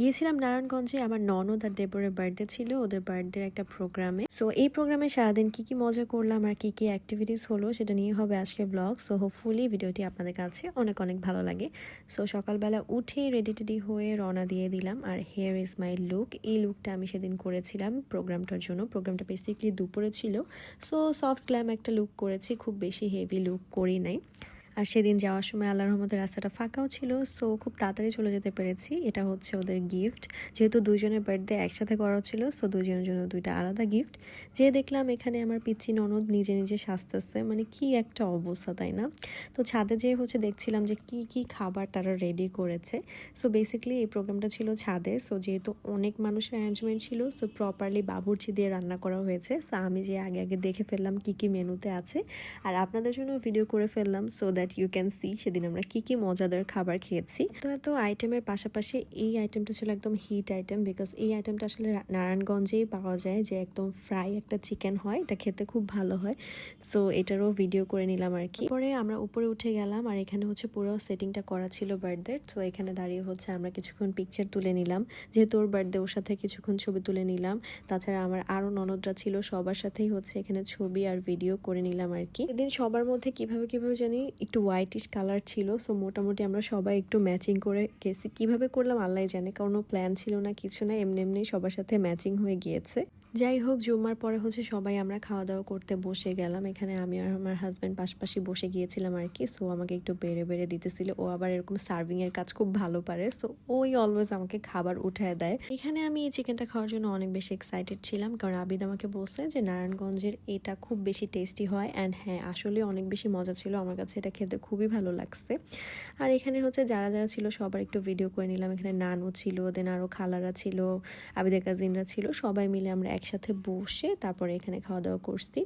গিয়েছিলাম নারায়ণগঞ্জে, আমার ননদ আর দেবরের বার্থডে ছিল, ওদের বার্থডের একটা প্রোগ্রামে সো এই প্রোগ্রামে সারাদিন কি কি মজা করলাম আর কি কি অ্যাক্টিভিটিস হলো, সেটা নিয়ে হবে আজকের ব্লগ সো হোপফুলি ভিডিওটি আপনাদের কাছে অনেক অনেক ভালো লাগে। সো সকালবেলা উঠে রেডি টেডি হয়ে রওনা দিয়ে দিলাম। আর হেয়ার ইজ মাই লুক এই লুকটা আমি সেদিন করেছিলাম প্রোগ্রামটার জন্য। প্রোগ্রামটা বেসিকলি দুপুরে ছিল। সো সফট গ্ল্যাম একটা লুক করেছি, খুব বেশি হেভি লুক করি নাই। আর সেদিন যাওয়ার সময় আল্লাহ রহমতের রাস্তাটা ফাঁকাও ছিল সো খুব তাড়াতাড়ি চলে যেতে পেরেছি। এটা হচ্ছে ওদের গিফট যেহেতু দুজনের বার্থডে একসাথে করা ছিল সো দুজনের জন্য দুইটা আলাদা গিফট যে দেখলাম এখানে আমার পিচ্ছি ননদ নিজে নিজে সাজতেছে মানে কি একটা অবস্থা, তাই না? তো ছাদে যেয়ে হচ্ছে দেখছিলাম যে কি কি খাবার তারা রেডি করেছে। সো বেসিক্যালি এই প্রোগ্রামটা ছিল ছাদে সো যেহেতু অনেক মানুষের অ্যারেঞ্জমেন্ট ছিল সো প্রপারলি বাবুর্চি দিয়ে রান্না করা হয়েছে। সো আমি যে আগে আগে দেখে ফেললাম কি কি মেনুতে আছে। আর আপনাদের জন্য ভিডিও করে ফেললাম so that you can see সেদিন আমরা কি কি মজাদার খাবার খেয়েছি। তো এত আইটেমের পাশাপাশি এই আইটেমটা ছিল একদম হিট আইটেম বিকজ এই আইটেমটা আসলে নারায়ণগঞ্জেই পাওয়া যায় যে একদম ফ্রাই একটা চিকেন হয়, এটা খেতে খুব ভালো হয়। সো এটারও ভিডিও করে নিলাম আর কি। পরে আমরা উপরে উঠে গেলাম আর এখানে হচ্ছে পুরো সেটিংটা করা ছিল বার্থডে তো এখানে দাঁড়িয়ে হচ্ছে আমরা কিছুক্ষণ পিকচার তুলে নিলাম। যেহেতু ওর বার্থডে ওর সাথে কিছুক্ষণ ছবি তুলে নিলাম। তাছাড়া আমার আরও ননদরা ছিল, সবার সাথেই হচ্ছে এখানে ছবি আর ভিডিও করে নিলাম আর কি। এদিন সবার মধ্যে কীভাবে কীভাবে জানি একটু হোয়াইটিশ কালার ছিল সো মোটামুটি আমরা সবাই একটু ম্যাচিং করে গেছি। কীভাবে করলাম আল্লাহ জানে, কারণ প্ল্যান ছিল না, কিছু না, এমনি এমনি সবার সাথে ম্যাচিং হয়ে গিয়েছে। যাই হোক, জুম্মার পরে হচ্ছে সবাই আমরা খাওয়া দাওয়া করতে বসে গেলাম। এখানে আমি আর আমার হাজব্যান্ড পাশাপাশি বসে গিয়েছিলাম আর কি। সো আমাকে একটু বেড়ে বেড়ে দিতেছিল। ও আবার এরকম সার্ভিং এর কাজ খুব ভালো পারে। সো ওই অলওয়েজ আমাকে খাবার উঠায় দেয়। এখানে আমি এই চিকেনটা খাওয়ার জন্য অনেক বেশি এক্সাইটেড ছিলাম। কারণ আবিদ আমাকে বলছে যে, নারায়ণগঞ্জের এটা খুব বেশি টেস্টি হয় অ্যান্ড হ্যাঁ আসলে অনেক বেশি মজা ছিল। আমার কাছে এটা খেতে খুবই ভালো লাগছে। আর এখানে হচ্ছে যারা যারা ছিল, সবার একটু ভিডিও করে নিলাম। এখানে নানু ছিল দেন আরও খালারা ছিল, আবিদের কাজিনরা ছিল। সবাই মিলে আমরা একসাথে বসে তারপরে এখানে খাওয়া দাওয়া করছি।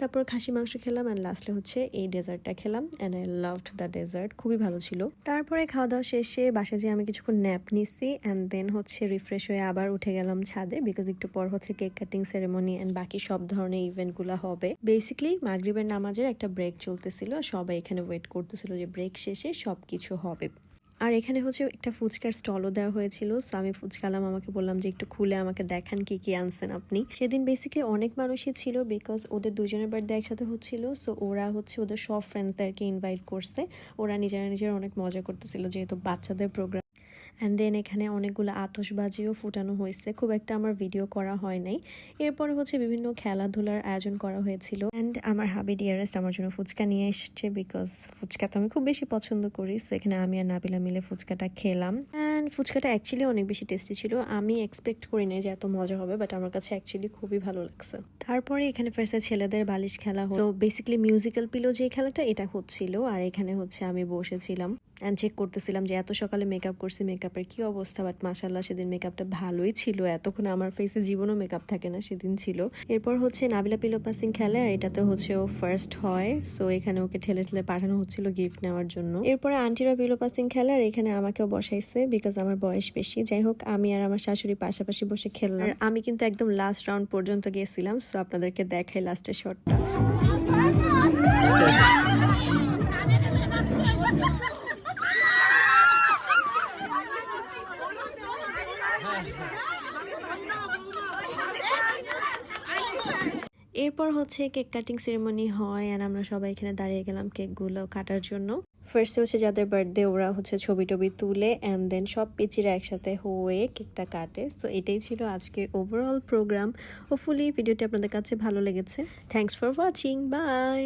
তারপর খাসি, মাংস খেলাম অ্যান্ড লাস্টে হচ্ছে এই ডেজার্টটা খেলাম and I loved the dessert খুবই ভালো ছিল। তারপরে খাওয়া দাওয়া শেষে বাসায় যেয়ে আমি কিছুক্ষণ ন্যাপ নিছি অ্যান্ড দেন হচ্ছে রিফ্রেশ হয়ে আবার উঠে গেলাম ছাদে বিকজ একটু পর হচ্ছে কেক কাটিং সেরেমনি অ্যান্ড বাকি সব ধরনের ইভেন্টগুলো হবে। বেসিক্যালি মাগরিবের নামাজের একটা ব্রেক চলতেছিল, সবাই এখানে ওয়েট করতেছিল যে ব্রেক শেষে সব কিছু হবে। আর এখানে হচ্ছে একটা ফুচকার স্টলও দেওয়া হয়েছিল। সো আমি ফুচকালাম, আমাকে বললাম যে একটু খুলে আমাকে দেখান কি কি আনছেন আপনি। সেদিন বেসিক্যালি অনেক মানুষই ছিল বিকজ ওদের দুজনের বার্থডে একসাথে হচ্ছিল। সো ওরা হচ্ছে ওদের সব ফ্রেন্ডসদেরকে ইনভাইট করছে। ওরা নিজেরা নিজেরা অনেক মজা করতেছিল, যেহেতু বাচ্চাদের প্রোগ্রাম অ্যান্ড দেন এখানে অনেকগুলো আতসবাজিও ফুটানো হয়েছে। খুব একটা আমার ভিডিও করা হয় নাই। এরপরে হচ্ছে বিভিন্ন খেলাধুলার আয়োজন করা হয়েছিল। অ্যান্ড আমার হাবি ডিয়ারেস্ট আমার জন্য ফুচকা নিয়ে এসছে বিকজ ফুচকা তো আমি খুব বেশি পছন্দ করি। সো এখানে আমি আর নাবিলা মিলে ফুচকাটা খেলাম। অ্যান্ড ফুচকাটা অ্যাকচুয়ালি অনেক বেশি টেস্টি ছিল। আমি এক্সপেক্ট করি নাই যে এত মজা হবে বাট আমার কাছে অ্যাকচুয়ালি খুবই ভালো লাগছে। তারপরে এখানে ফার্স্টে ছেলেদের বালিশ খেলা তো বেসিক্যালি মিউজিক্যাল পিলো যে খেলাটা, এটা হচ্ছিল। আর এখানে হচ্ছে আমি বসেছিলাম। অ্যান্ড চেক করতেছিলাম যে, এত সকালে মেকআপ করছি মেকআপের কি অবস্থা? বাট মাসাল্লাহ সেদিন মেকআপটা ভালোই ছিল। এতক্ষণ আমার ফেসে জীবনও মেকআপ থাকে না সেদিন ছিল। এরপর হচ্ছে নাবিলা পিলো পাসিং খেলে, আর এটাতে হচ্ছে ও ফার্স্ট হয়। সো এখানে ওকে ঠেলে ঠেলে পাঠানো হচ্ছিল গিফট নেওয়ার জন্য। এরপরে আন্টিরা পিলো পাসিং খেলে, আর এখানে আমাকেও বসাইছে বিকজ আমার বয়স বেশি। যাই হোক, আমি আর আমার শাশুড়ি পাশাপাশি বসে খেললাম। আর আমি কিন্তু একদম লাস্ট রাউন্ড পর্যন্ত গেছিলাম। সো আপনাদেরকে দেখাই লাস্টের শটটা এরপর হচ্ছে কেক কাটিং সেরেমনি হয় আর আমরা সবাই এখানে দাঁড়িয়ে গেলাম কেকগুলো কাটার জন্য। ফার্স্টে হচ্ছে যাদের বার্থডে ওরা হচ্ছে ছবি টবি তুলে অ্যান্ড দেন সব পিচিরা একসাথে হয়ে কেকটা কাটে। সো এটাই ছিল আজকে ওভারঅল প্রোগ্রাম হোপফুলি ভিডিওটি আপনাদের কাছে ভালো লেগেছে। Thanks for watching by